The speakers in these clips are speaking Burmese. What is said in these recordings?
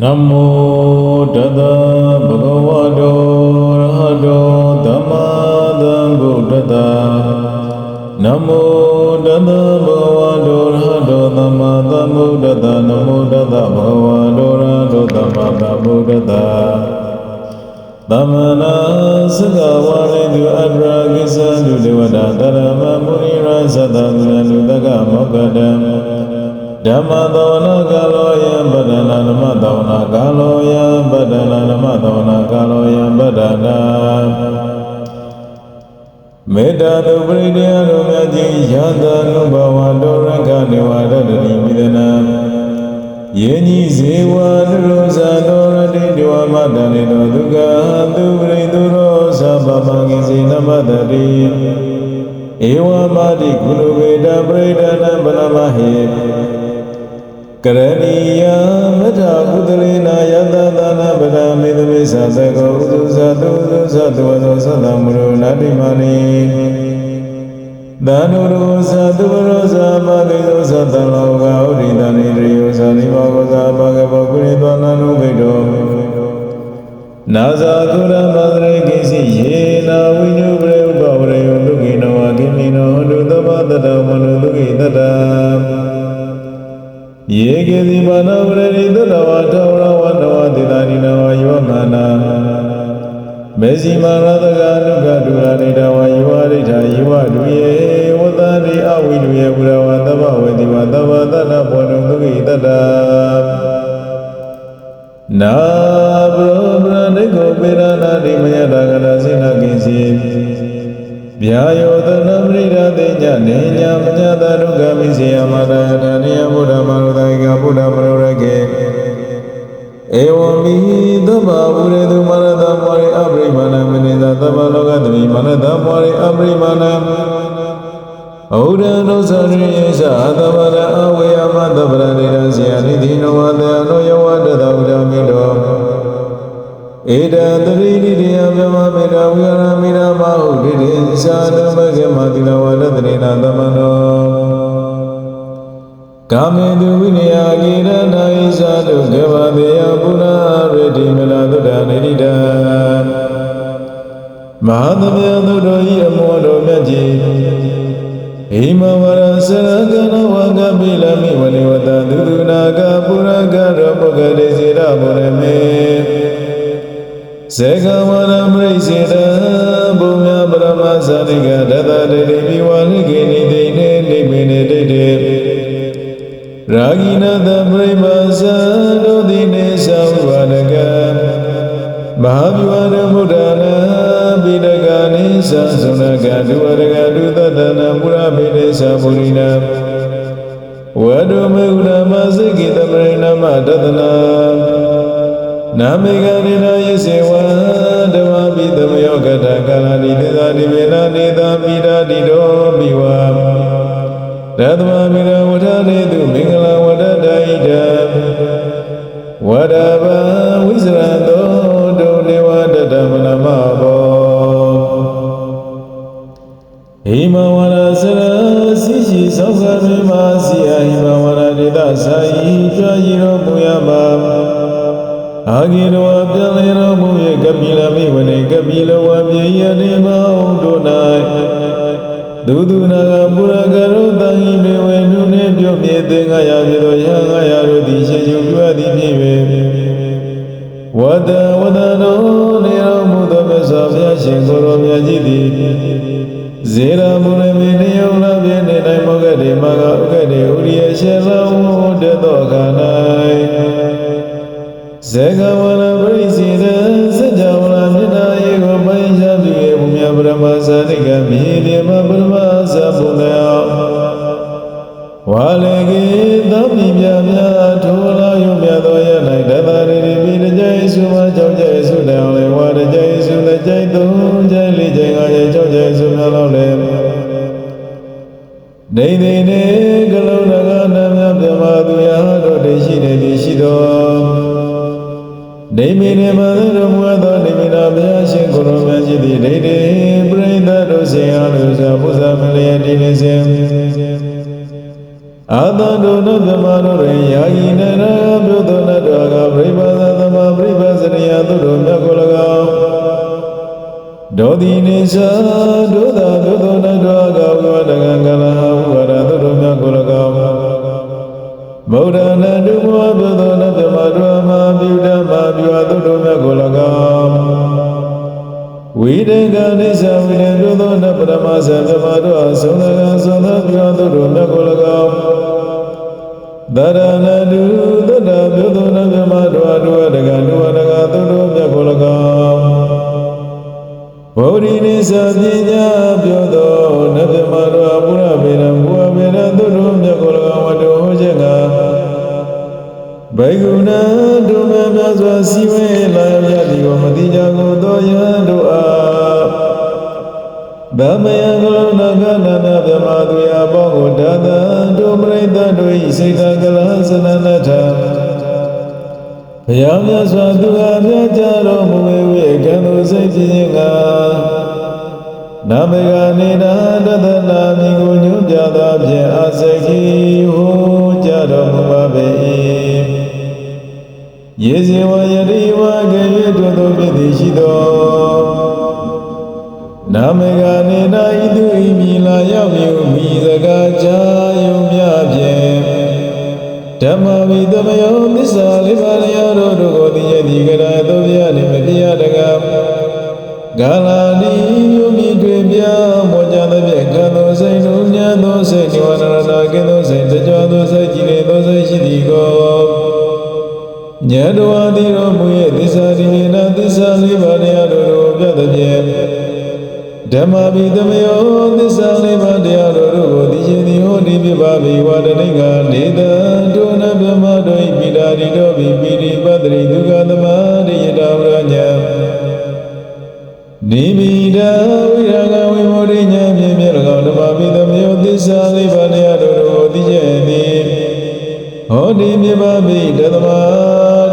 နမောတတဗုဒ္ဓဝါတောရဟတောသမ္မာသမ္ဗုဒ္ဓတ္တနမောတတဗုဒ္ဓဝါတောရဟတောသမ္မာသမ္ဗုဒ္ဓတ္တနမောတတဗုဒ္ဓဝါတောရဟတောသမ္မာသမ္ဗုဒ္ဓတ္တသမနာစကဝါလေသူအတ္တရာကိစ္စသူဒေဝတာတရမမုနိရသတ္တသုရနုတကမောကတံ ဓမ္မသောနာကာလောယံပဒနာဓမ္မသောနာကာလောယံပဒနာဓမ္မသောနာကာလောယံပဒနာမေတ္တာတုပရိဒေယတို့မြတ်ကြီးယန္တနုဘဝတောရကနေဝရတ္တိမိဒနာယေညီဇေဝနုရောဇာတောရတိတဝမတနေတောဒုက္ခသူပရိသူရောသဗ္ဗမဂိစေနမတတိဧဝမာတိကုလဝေဒပရိဒနာဗနမဟေ ကရဏီယမထာကုသလေနာယတသာနာပဒမေသမေသသကောဥဒုဇတုဥဒုဇတုဝသောသတ္တမရုနာတိမာနိသန္တုရောသတုရောသမဂိသောသတ္တလောကဥဒိတနိရိယောသနိမောကသာဘဂဗောကုရိသောနာနုဘိတောနာဇာသုရမန္တရေကိစီယေနာဝိညုပရေဥပဝရေယောဒုက္ခိနောအကိမိနောဒုသဗ္ဗတတမနုဒုက္ခိတတံ ယေကေတိမာနဝရရိတတဝထောရဝတဝတိတာနိနဝယောမာနာမေဇိမာရတကနုကဒုရနိတဝယောရိဋ္ဌာယောဒုယေဝတ္တိအဝိဒုယေဘုရဝတဗ္ဗဝေတိဝတဗ္ဗတတဘောနုဒုက္ခိတတံနာဘရောဗရဏိကိုပေရနာတိမယတာကရစိနာကိစီဗျာယောတနမရိရတေညနေညမညတရုကမိစေယမတာတဏိယဘုဒ္ဓမ ရုဒိကဘုဒ္ဓမရုရကေဧဝံမိသဗ္ဗဝုရေတုမရတမောရိအပရိမာဏမနိသသဗ္ဗလောကတမိမနတမောရိအပရိမာဏဩဒံဒုသရိယေသသဗ္ဗရအဝေယမသဗ္ဗရနေရစီယနိတိနောဝတေအနောယဝတတဝုဒမိတောဧတံတရိတိတယဗမမေတဝိရမိရမဟုဒိတိသာနမကေမတိလဝရတနေနာသမနော ကာမေတုဝိနယကိရဏိသာတုကေဝတေယပုဏ္ဏရတိမလသုဒ္ဓနေတိတံမဟာသမယသုတော်ဤအမောတော်မြတ်ကြီးဣမဝရစရကနဝကပိလမိဝနေဝတသုဒုနာကပုရကရောပုဂ္ဂတိစေရဘုရမေဇေကဝရမရိစေတဘုံမြပရမဇာတိကဒတတေတိမိဝလိကိနိတိ ရာဂိနတပရိမဇာတောတိနေသဝရကမဟာဗျဝရမုဒ္ဒနာပိဒကနိသသုနကဒုဝရကဒုသတ္တနာမူရပိနေသပုရိနာဝဒုမေဥဒမစိကိတပရိနမတတနာနာမေကရိနာယေစေဝဓမ္မပိသမယောကတကာလတိသေသာတိမေနာနေသာပိရာတိတောပိဝါ ရတမမိရဝထနေတုမင်္ဂလဝဒတဣဒံဝဒဗဝိစရတောဒုနေဝတတမနမဘောဟိမဝရစရစီရှိသောကမေမစီယဟိမဝရဒေသစာယီကြွားရတော်မူရပါအာဂိရောပြန်လေတော်မူရဲ့ကပိလမိဝနေကပိလဝပြေယတိမောတို့၌ ဒုဒုနာကပုရကရောတန်ဤမေဝေနုနေပြုမြေသင်္ဃယာပြေသောယငါယာတို့သည်ရှင်ကျုပြုအပ်သည်ဖြစ်၍ဝတ္တဝတ္တတော်နေတော်မူသောမြတ်စွာဘုရားရှင်ကိုယ်တော်မြတ်ကြီးသည်ဇေရမုရမေနိယုလပြေနေတိုင်းမောကတိမကဥက္ကတိဥရိယရှင်လောတသောခန္ဓာဇေကဝရပရိစီရစัจ မဇာတိကမြေပြေမပရမဇာဘုနေယဝါလေကေသဗ္ဗိမြမြထိုလာယုမြတ်သောယ၌တတရိရိပိတကြိစုမကြောင့်ကြိစုတံလေဝါတကြိစုလက်ကြိသုံးကြိလေးကြိငါရဲ့ကြောင့်ကြိစုများလောက်လေဒိဋ္ဌိနေကလုံးနဂနာမြပြမသူယတို့တည်ရှိနေပြီရှိတော်ဒိမေနေမသောမူသောဒိမေနာဘုရားရှင်ကိုယ်တော် ရှိသည့်ဒိဋ္ဌိပရိသတ်တို့စေအားလို့ဆိုပုဇာမလျက်ဒီနေစေအာသတုနုသမတို့ရေယာယိနရပြုသောနတောကပြိပါသသမပြိပါစရိယသူတို့မြတ်ကို၎င်းဒောတိနေသာဒုသာဒုသောနတောကဝိဝတကံကလဟဝရသူတို့မြတ်ကို၎င်းဗုဒ္ဓနတုမောဒုသောနသမဒုမပြုဓမ္မပြုအသူတို့မြတ်ကို၎င်း ဝိတေကနိသဝိတေပြုသောနပရမသဗမတောအဆုံးလကံဆုံးသောပြုအသုတုမြတ်ကိုလကောသရဏတုသတ္တပြုသောနဗမတောအတုဝတကံတုဝတကသုတုမြတ်ကိုလကောဗုဒ္ဓိနိသပညာပြောသောနဗမတောပုရဗေရဘုဝဗေရသုတုမြတ်ကိုလကောဝတ္တဟောခြင်းကဘိက္ခုနာဒုမမြတ်စွာစီဝေလာရသည်ကိုမတိကြကိုသောယံတို့အား ဗမယံကလနာကနာနာဗမသူယပေါင်းကိုဒါသံတို့ပရိသတ်တို့၏စိတ်တကလစနနထံဘုရားမြတ်စွာသူအားမြတ်ကြတော်မူဝေကံသို့စိတ်ကြည်ခြင်းကနမေကနေနာတသနာမြင်ကိုညွှန်ပြသောဖြင့်အစခိဟောကြားတော်မူပါပေ၏ယေဇေဝယတိဝကေယတုသောပြည့်သည်ရှိသော နာမေကနေနာဤသူဤမိလာရောက်မြူမိစကားချာယုံမြဖြင့်ဓမ္မဝိတမယောသစ္စာလေးပါးတရားတို့တို့ကိုသိရသည်ကရာသို့ပြရနှင့်မပြရတကားဂါလာဒီယုံမြတွင်ပြမောကြသဖြင့်ကံသောစိတ်တို့ဉာဏ်သောစိတ်နိဝရဏနာကင်းသောစိတ်တကြွသောစိတ်ကြည်နေသောစိတ်ရှိသည်ကိုဉာဏ်တော်အသည်တော်မူရဲ့ ဓမ္မဘိသမယောသစ္စာလေးပါးတရားတို့ကိုသိရှင်သည်ဟောဒီပြပါဘိဝတနိကနေတံဒုနဗမတို့ဤပိတာရိတောဘိပိရိပတ္တိဒုက္ခသမရိယတာဝရညာနိမိတဝိရာဂဝိမောရိညာမြင်မြင်၎င်းဓမ္မဘိသမယောသစ္စာလေးပါးတရားတို့ကိုသိရှင်သည်ဟောဒီပြပါဘိတသမ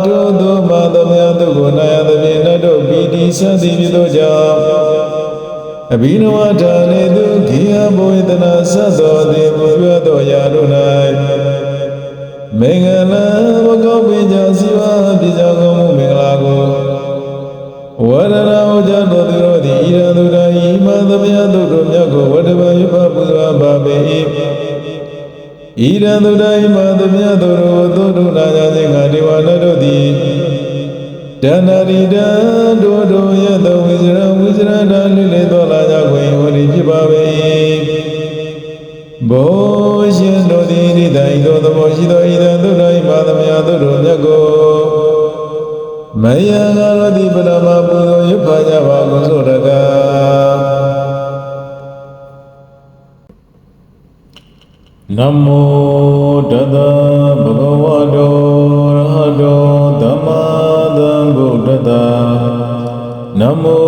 တို့သောမသမယတို့ကိုနာယသဖြင့်နတ်တို့ပိတိသတိပြုသောကြောင့် အဘိနဝထာနေသူခိယဘဝေတနာသတ်တော်သည်ဘုရားတော်ရာတို့၌မင်္ဂလာဘကောင်းပင်ကြောင့်စီဝါပြကြောင်းကောင်းမှုမင်္ဂလာကိုဝရဏဟောကြားတော်သူတို့သည်ဣရသုဒ္ဓဤမသမယတို့တို့မြတ်ကိုဝတ္တပယပပူဇော်ပါပေ၏ဣရသုဒ္ဓဤမသမယတို့တို့တို့တို့နာကြခြင်းကဒေဝနတ်တို့သည်တဏ္ဍရိတံဒုဒုယတဝိဇရဝိဇရတလိလေသော ဘောရှင်တို့သည်ဣဒံဤသို့သဘောရှိသောဣဒံသုဒ္ဓဤပါသမယသုဒ္ဓမြတ်ကိုမယံငါတို့သည်ပရမပူဇော်ရွတ်ပါကြပါကုန်စို့တကားနမောတတဗုဒ္ဓဝါတောရဟတောသမ္မာသမ္ဗုဒ္ဓတ္တနမော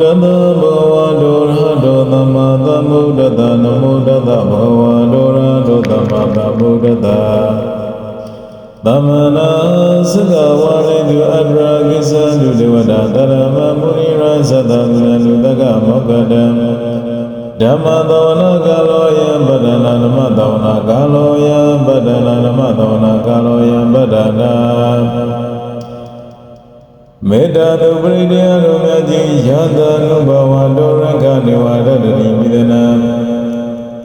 တတဘဂဝါတောရဟ တောသမ္မာသမ္ဗုဒ္ဓတ္တနမောတတဘဂဝါတောရဟတောသမ္မာသမ္ဗုဒ္ဓတ္တသမနာသကဝါရိတုအတ္တရာကိသတုဒေဝတာတရမမုနိရသတ္တမနုတကမောကတံဓမ္မသောနာကာလောယံပဒနာဓမ္မသောနာကာလောယံပဒနာဓမ္မသောနာကာလောယံပဒနာ မေတ္တာတုပရိဒေယတို့မြတ်ကြီးယသနုဘဝတောရကနေဝရတ္တိမိဒနာ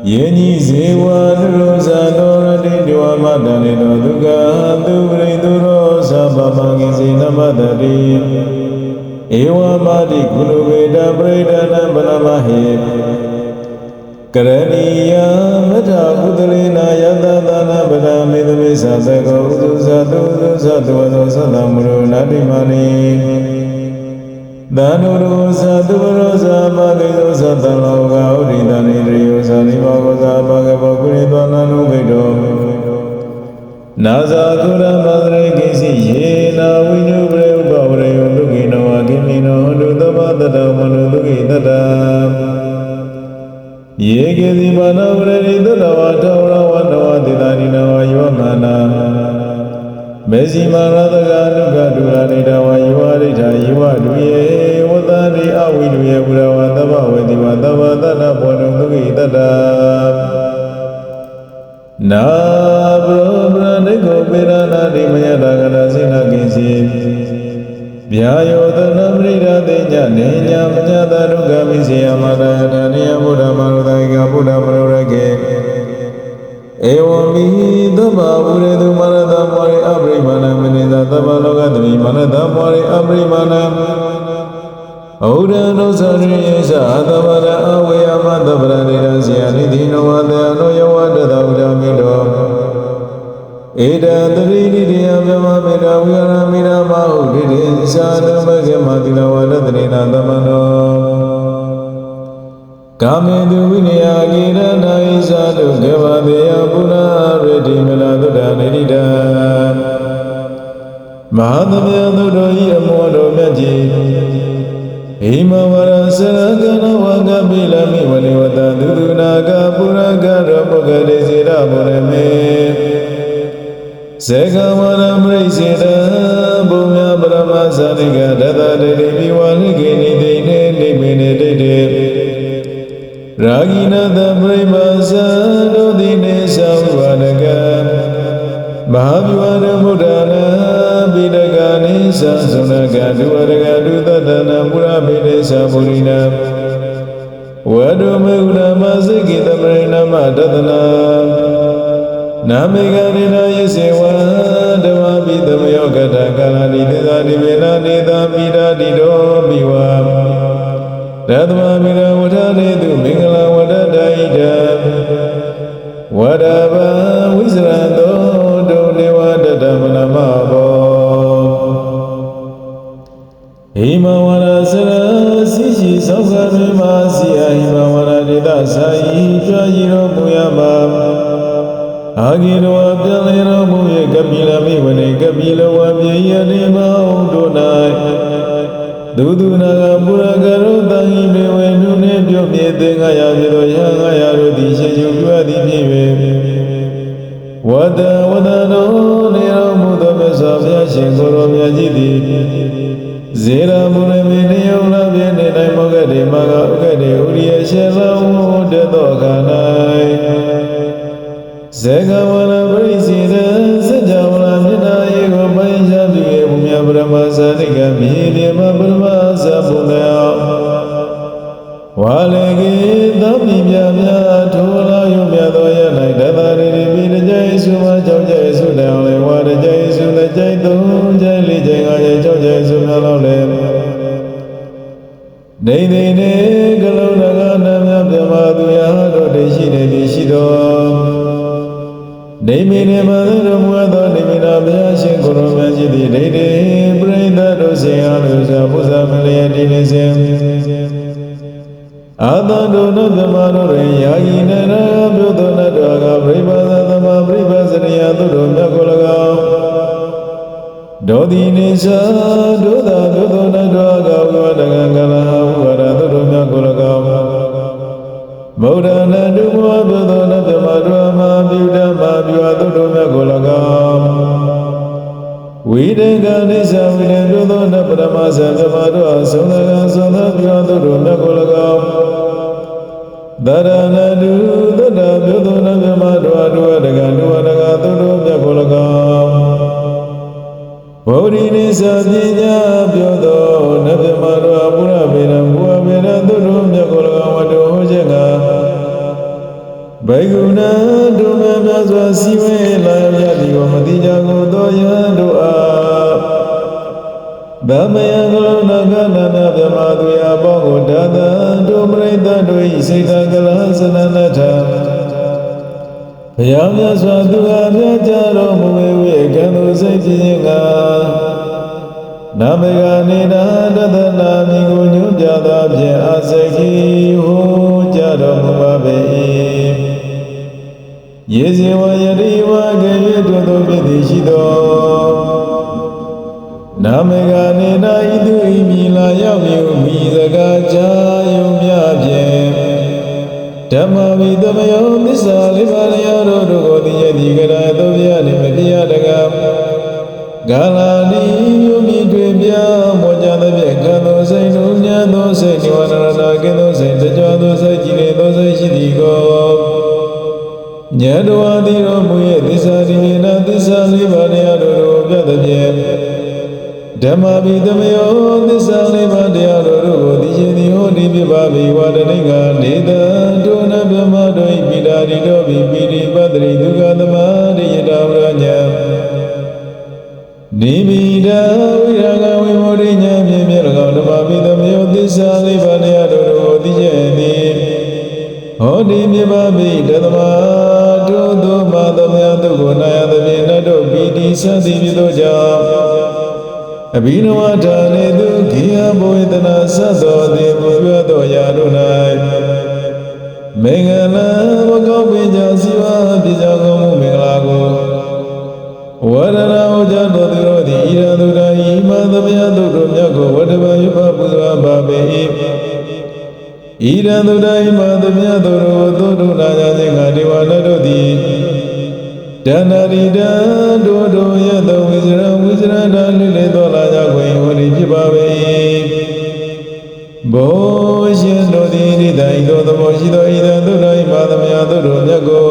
ယေညီဇေဝနရုဇာတောရတိတဝမတနေတောဒုက္ခသူပရိသူရောသဗ္ဗမဂိစေနမတတိဧဝမတိကုလဝေဒပရိဒနာဗနမဟေကရဏီယမထဥဒလေ ဇတုဝသောသတ္တမရုနာတိမာနိသန္တုရောသတုရောသမဂေသောသတ္တလောကဥဒိတနိရိယောသနိမောဂဇာဘဂဗောကုရိသောနန္နုဂိတောနာဇာသုရမန္တရေကိစီယေနာဝိညုပရေဥပဝရေယောလူကိနောအကိမိနောဟန္တုသမတတမနုလူကိတတယေကေတိမာနဝရရိတတဝထောရဝတဝတိတာနိနဝယောမနာ မေဇိမာရတကနုကဒုရနိတဝယောရိဋ္ဌာယောဒုယေဝတ္တိအဝိဒုယေဘုရဝတဗဝေတိဝတဗတတဘောနုသုခိတတနာဘရောဗရဏိကိုပေရနာတိမယတာကရစိနာကိစီဗျာယောတနပရိဒတေညနေညာမညတရုကမိစေယမတတနိယဗုဒ္ဓမရုဒိကဗုဒ္ဓမရုရကေ ဧဝံမိသဗ္ဗဝုရေတုမရတမောရိအပရိမာဏမနိသသဗ္ဗလောကသမိမနတမောရိအပရိမာဏဩရဏုသရိယေသသဗ္ဗရအဝေယမသဗ္ဗရနေရစီယနိတိနောဝတေအနောယောဝတတဝုဒ္ဓမိတောဧတတရိတိတေယဗမမေတဝိရမိရမဟုဒိတိသာနမကေမတိလဝရတနေနာသမနော ကာမေတုဝိနယဂိရဏဣသာတုကေဝတေယပုဏ္ဏရတိမလာတုဒ္ဒနေတိတံမဟာသမယသုတော်ဤအမောတော်မြတ်ကြီးဣမဝရစရကနဝကပိလမိဝလေဝတသုဒုနာကပုရကရပုဂ္ဂတိစေရမုရမေစေကဝရမရိစေတဘုံမြပရမဇာတိကဒတတေတိဘိဝလိကေနိတိနေနိမေနေတိတေ ရာဂိနတပရိမဇာတောတိနေသဝရကမဟာဗျဝရမုဒ္ဒနာပိဒကနိသသုနကဒုဝရကဒုတတနာမူရပိနေသပုရိနာဝဒုမေဥဒမစိကိတပရိနာမတတနာနာမေကရိနာယစေဝ တ်ကြီးသည်ဒိဋ္ဌိပရိသတ်တို့ဆင်အားလို့သာဘုရားမလျက်တည်နေစဉ်အာသန္တုနဗမတို့ရေယာယိနရပြုသောနတ္တကပရိပါဒသမပရိပါစရိယသူတို့မြတ်ကို၎င်းဒောတိနိသဒုသာပြုသောနတ္တကဝိဝတကံကလဟဝရသူတို့မြတ်ကို၎င်းဗုဒ္ဓနာတုမောပြုသောနဗ္ဗမတို့မှာပြုဓမ္မာပြုအပ်သူတို့မြတ်ကို၎င်း ဝိတေကနိသဝိတေပြုသောနပရမဇံဓမ္မတို့အဆုံးသကံဆုံးသပြုအပ်သူတို့မြတ်ကို၎င်းသရဏတုသတ္တပြုသောနဗ္ဗမတို့အတုဝတကံတုဝတကသူတို့မြတ်ကို၎င်းဗုဒ္ဓိနိသပညာပြုသောနဗ္ဗမတို့အပုရပေရံဘုဝပေရံသူတို့မြတ်ကို၎င်းဝတ္တဟောခြင်းကဘေကုဏဒုမမြတ်စွာစီဝေလာရသည်ကိုမတိကြကိုသောယံတို့အား ဗမယံကလုဏကနနာဗမသူယဘောကိုဒါသဒုပရိသတ်တို့ဤစိတ်တကလသနနထဘုရားမြတ်စွာသူအားမြတ်ကြတော်မူဝေကံသူစိတ်ပြင်းကနာမေကနေနာတသနာမိကိုညွှန်ပြသောဖြင့်အစခိဟူကြတော်မူပါပေ၏ယေဇေဝယတိဝကေယတုသောပိတိရှိသော နာမေကနေနာဤသူဤမိလာရောက်မြူမိစကားကြာယုံမြဖြင့်ဓမ္မဝိတမယောသစ္စာလေးပါးလျာတို့တို့ကိုသိရသည်ကရာသောဗျာနှင့်မတရားတကားဂါလာတိယုမိတွေပြမောကြသဖြင့်ကံသောစိတ်တို့ဉာဏ်သောစိတ်နိဝရဏကင်းသောစိတ်တကြွသောစိတ်ကြည်နေသောစိတ်ရှိသည်ကိုဉာဏ်တော်အသည်တော်မူရဲ့သစ္စာဒီနာသစ္စာလေးပါးတရားတို့ကိုပြသဖြင့် ဓဓမ္မဘိသမယောသစ္စာလေးပါးတရားတော်တို့ကိုသိခြင်းသည်ဟောဒီပြပါဘိဝါဒနိကနေတံဒုနဗြဟ္မတို့ဤပိတာရိတော်ဘိပိရိပတ္တိဒုက္ခသမရိယတာဝရညာနိမိတဝိရာဂဝိမောရိညာမြင်မြင်၎င်းဓမ္မဘိသမယောသစ္စာလေးပါးတရားတော်တို့ကိုသိခြင်းသည်ဟောဒီပြပါဘိတသမတို့သောမာသမယတို့ကိုနာယသဖြင့်နတ်တို့ပိတိသတိပြုသောကြောင့် အဘိနဝထာနေသူခိယဘဝေတနာသတ်တော်သည်ဘုရားတော်ရာတို့၌မေငလာဘကောင်းပင်ကြောင့်စီဝါပြကြကောင်းမှုမင်္ဂလာကိုဝရဏဟောကြားတော်သူတို့သည်ဣရသုဒ္ဓဤမသမယတို့တို့မြတ်ကိုဝတ္တပယပပူဇော်ပါပေ၏ဣရသုဒ္ဓဤမသမယတို့တို့သို့တို့နာကြခြင်းကဒေဝနတ်တို့သည်တဏ္ဍရိတံတို့တို့ရသောဝိဇရဝိဇ ရတလိလေသောလာကြခွင်ဟောဒီဖြစ်ပါပေ။ဘောရှင်တို့သည်ဣဒံဤသောသဘောရှိသောဣဒံတို့တို့ဤပါသမယတို့တို့မြတ်ကို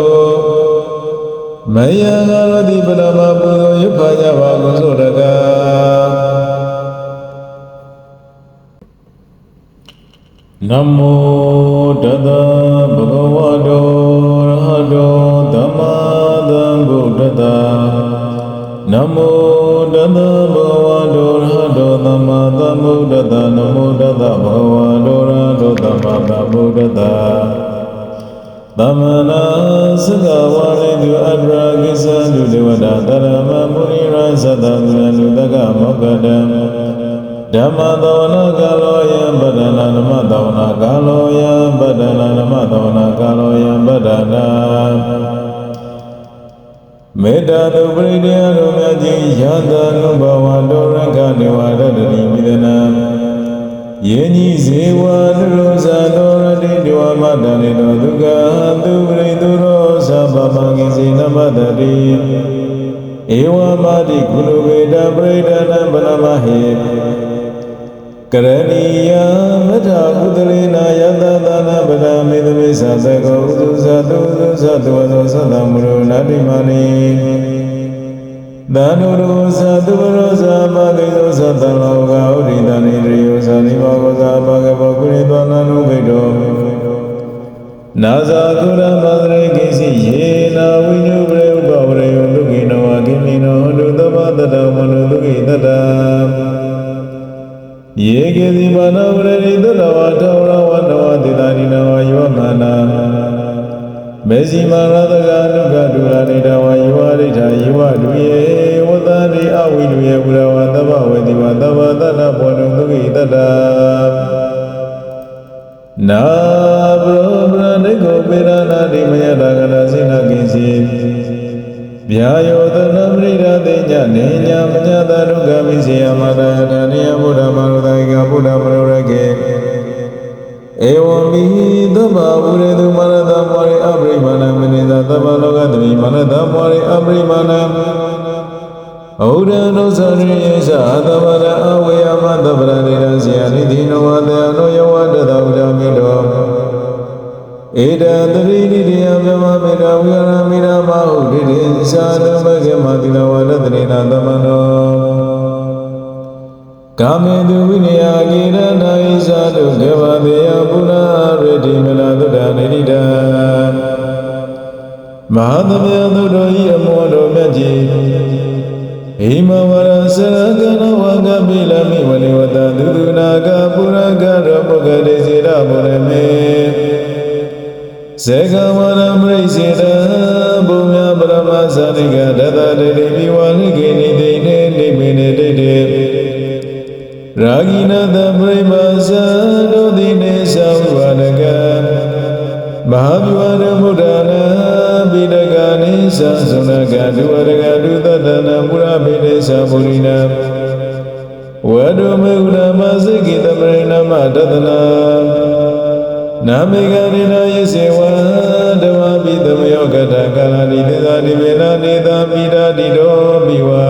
မယံကာရတိပရမပူဇော်ရွတ်ဖာကြပါကုန်စို့တကားနမောတတဗုဒ္ဓဝါတောရဟတောသမ္မာသမ္ဗုဒ္ဓတ္တနမော တတဘဂဝါတောရဟတောသမ္မာသမ္ဗုဒ္ဓတ္တနမောတတဘဂဝါတောရဟတောသမ္မာသမ္ဗုဒ္ဓတ္တသမနာသကဝါရိတုအတ္တရာကိသံတုဒေဝတာတရမမုနိရသတ္တသုရဏုတကမောကတံဓမ္မသောနာကာလောယံပဒနာဓမ္နာဇာကုရမသရေကိစီယေနာဝိညုပရေဥပဝရေယဒုက္ခိနောအကိမိနောဒုသမတတမနုဒုက္ခိတတယေကေတိမာနဝရရိတတဝထောရဝတဝတိတာနိနဝယောမနာမေဇိမာရတကဒုက္ခဒုရဏိတဝယောရိဋ္ဌာယောဒုယေဝတ္တတိအဝိဒုယေဘုရဝတ္တဗဝေတိဝတ္တဗတတဘောနုဒုက္ခိတတနာဘ ရောဗရဏိကိုပေရနာတိမယတာကနာစိနာကိစီဗျာယောတနမရိရတေညနေညာမညတာဒုက္ခမိစေယမတာတဏိယဘုဒ္ဓမာရုတိုင်ကဘုဒ္ဓမရောရကေဧဝံမိ ကာမေတုဝိနယကိရဏဣဇာတုကေဝတေယပုဏ္ဏရတိမလာတုဒ္ဒနိတိတံမဟာသမယသုတော်ဤအမောတော်မြတ်ကြီးဣမဝရစရကနဝကပိလမိဝနေဝတသုဒုနာကပုရကရောပုဂ္ဂတိစေရဘုရမေစေကဝရမရိစေတဘုံမြပရမဇာတိကတတတေတိမိဝလိကိနိတိ ရာဂိနတပရိမဇာဒုတိနေသဝရကမဟာဗျဝရမုဒ္ဒနာပိဒကနိသသုနကဒုဝရကဒုတတနာမူရပိနေသပုရိနာဝဒုမေဥဒမစိကိတပရိနမတတနာနာမေကရိနာယစေဝဓမ္မပိသမယောကတကာလတိသေသာတိမေနာနေသာပိဓာတိတောပိဝါ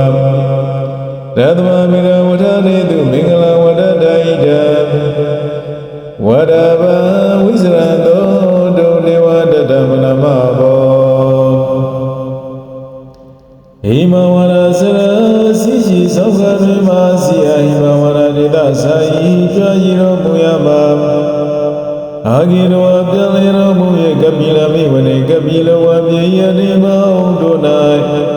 ရတမမေရဝထရေတုမင်္ဂလဝတ္တဒိတံ ဝရဗံဝိစရတောဒုနေဝတတမနမဘောဟိမဝရစရစီစီသောကမေမာစီအဟိမဝရဒေသစာယီကြွရည်တော်မူရမှာအာဂိရဝပြလေတော်မူရဲ့ကပိလမိဝနေကပိလဝမြေယနေမောတို့၌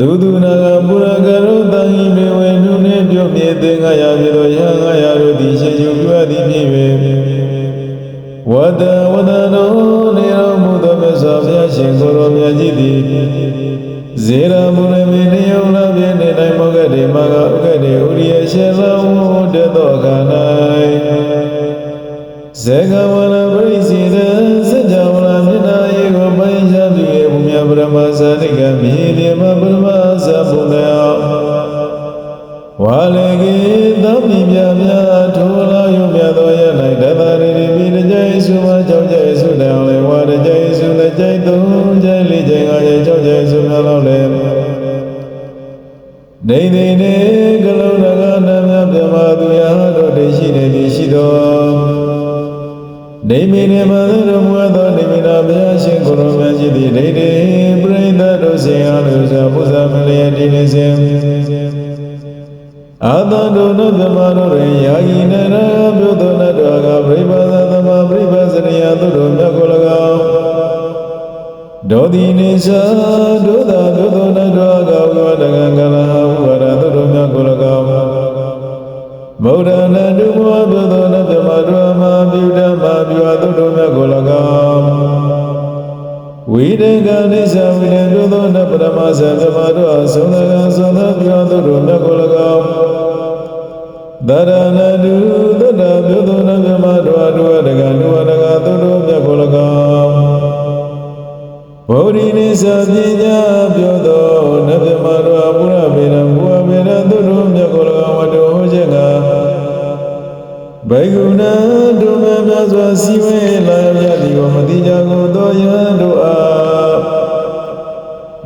ဒုဒုနာကပုရကရောတန်ဤမေဝေနုနှင့်ပြုမြေသင်္ဃာယပြေသောယဟငါယတို့သည်ရှင်ကျုပ်ပြုအပ်သည်ဖြစ်၍ဝတ္တဝတ္တတော်နေတော်မူသောမြတ်စွာဘုရားရှင်ကိုရောမြတ်ကြီးသည်ဇေရမုရမေတယုံလာပြည့်နေတိုင်းမောကတိမကဥက္ကတိဥရိယရှင်သောတေသောခန္ဓာဇေကဝရ ဒေါတိနိသာဒုသာဒုသောနတ်တော်ကဝိဝဒကံကလဟဝရသူတို့မြတ်ကို၎င်းမௌဒနာတုမောပြုသောနတ်ဗမတို့မှာပြုဓမ္မာပြုအပ်သူတို့မြတ်ကို၎င်းဝိဒေကနိသဝိဒေပြုသောနတ်ပရမဇံဗမတို့အဆုံးသကံဆုံးသပြုအပ်သူတို့မြတ်ကို၎င်းသရဏတုသတ္တပြုသောနတ်ဗမတို့အတုဝဒကံတုဝဒကသူတို့မြတ်ကို၎င်း ဗောဓိနိသပညာပြုသောနတ်ဗမတို့အပုရဗေရဘုဝဗေရသူတို့မြတ်ကို၎င်းဝတ္တဟောခြင်းကဘေကုဏဒုမမြတ်စွာစီဝေလာရသည်ကိုမတိကြကုန်သောယဟန်တို့အား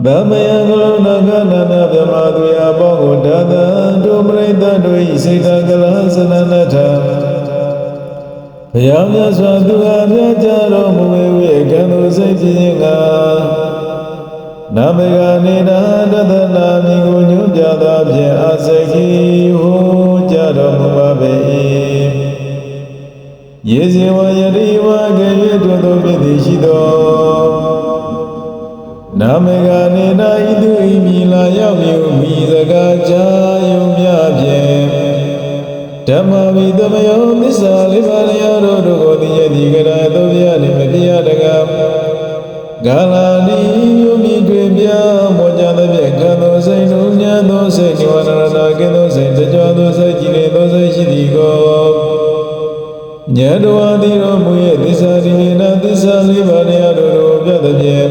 ဗမယံကလုဏကနနာဗမသူယပေါင်းကိုဒါသဒုပရိသတ်တို့၏စိတ်တကလသနနထ ဘုရားမြတ်စွာသူအားမြတ်ကြတော်မူ၏ဝေကံသူစိတ်ပြင်းကနာမေကနေနာတသနာမိကိုညွှန်ပြသောဖြင့်အစခိဟူကြတော်မူပါပေ၏ယေဇေဝယတိဝကေယတုသောမြစ်သည်ရှိသောနာမေကနေနာဤသူဤမိလာရောက်မြူမိစကားချာယုံမြဖြင့် ဓမ္မဝိသမယောသစ္စာလေးပါးတရားတို့တို့ကိုသိရသည်ကရာသောဗျာနှင့်မပြရတကားဂါလာဒီယုံမြတွေပြမောကြသဖြင့်ကံသောစိတ်တို့ဉာဏ်သောစိတ်နိဝရဏကင်းသောစိတ်တကြွသောစိတ်ကြည်နေသောစိတ်ရှိသည်ကိုဉာဏ်တော်အသည်တော်မူရဲ့သစ္စာဒီနာသစ္စာလေးပါးတရားတို့ကိုပြသဖြင့်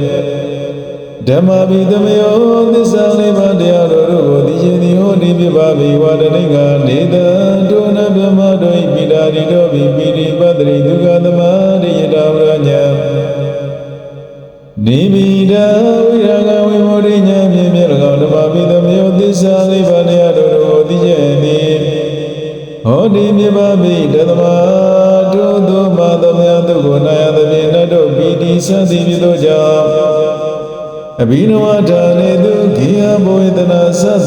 ဓမ္မဘိသမယောသစ္စာလေးပါးတရားတို့ကိုသိခြင်းသည်ဟောဒီပြပါဘိဝါဒနိက တို့ပိတိသတိပြုသောကြောင့်အဘိနဝထာနေသူခိယဘဝေတနာသ